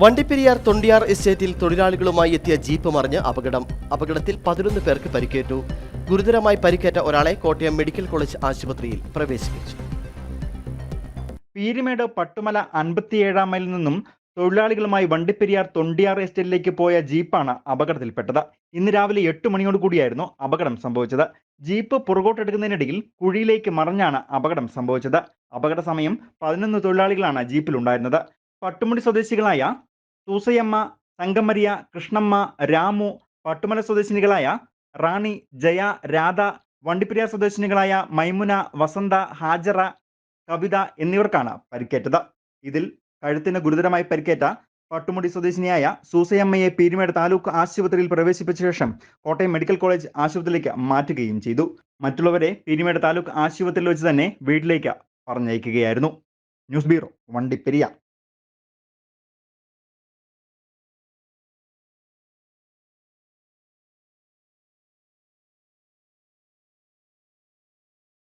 വണ്ടിപ്പെരിയാർ തൊണ്ടിയാർ എസ്റ്റേറ്റിൽ തൊഴിലാളികളുമായി എത്തിയ ജീപ്പ് മറിഞ്ഞ് അപകടം. അപകടത്തിൽ പതിനൊന്ന് പേർക്ക് പരിക്കേറ്റു. ഗുരുതരമായി പരിക്കേറ്റ ഒരാളെ കോട്ടയം മെഡിക്കൽ കോളേജ് ആശുപത്രിയിൽ പ്രവേശിപ്പിച്ചു. പീരിമേട് പട്ടുമല അൻപത്തിയേഴാം മൈലിൽ നിന്നും തൊഴിലാളികളുമായി വണ്ടിപ്പെരിയാർ തൊണ്ടിയാർ എസ്റ്റേറ്റിലേക്ക് പോയ ജീപ്പാണ് അപകടത്തിൽപ്പെട്ടത്. ഇന്ന് രാവിലെ എട്ട് മണിയോട് കൂടിയായിരുന്നു അപകടം സംഭവിച്ചത്. ജീപ്പ് പുറകോട്ടെടുക്കുന്നതിനിടയിൽ കുഴിയിലേക്ക് മറിഞ്ഞാണ് അപകടം സംഭവിച്ചത്. അപകട സമയം പതിനൊന്ന് തൊഴിലാളികളാണ് ജീപ്പിലുണ്ടായിരുന്നത്. പട്ടുമുടി സ്വദേശികളായ സൂസയമ്മ തങ്കമരിയ കൃഷ്ണമ്മ രാമു പട്ടുമല സ്വദേശിനികളായ റാണി ജയ രാധ വണ്ടിപ്പെരിയാർ സ്വദേശിനികളായ മൈമുന വസന്ത ഹാജറ കവിത എന്നിവർക്കാണ് പരിക്കേറ്റത്. ഇതിൽ കഴുത്തിന് ഗുരുതരമായി പരിക്കേറ്റ പട്ടുമുടി സ്വദേശിനിയായ സൂസയമ്മയെ പീരുമേട് താലൂക്ക് ആശുപത്രിയിൽ പ്രവേശിപ്പിച്ച ശേഷം കോട്ടയം മെഡിക്കൽ കോളേജ് ആശുപത്രിയിലേക്ക് മാറ്റുകയും ചെയ്തു. മറ്റുള്ളവരെ പീരുമേട് താലൂക്ക് ആശുപത്രിയിൽ വെച്ച് തന്നെ വീട്ടിലേക്ക് പറഞ്ഞയക്കുകയായിരുന്നു. News bureau Vandiperiyar.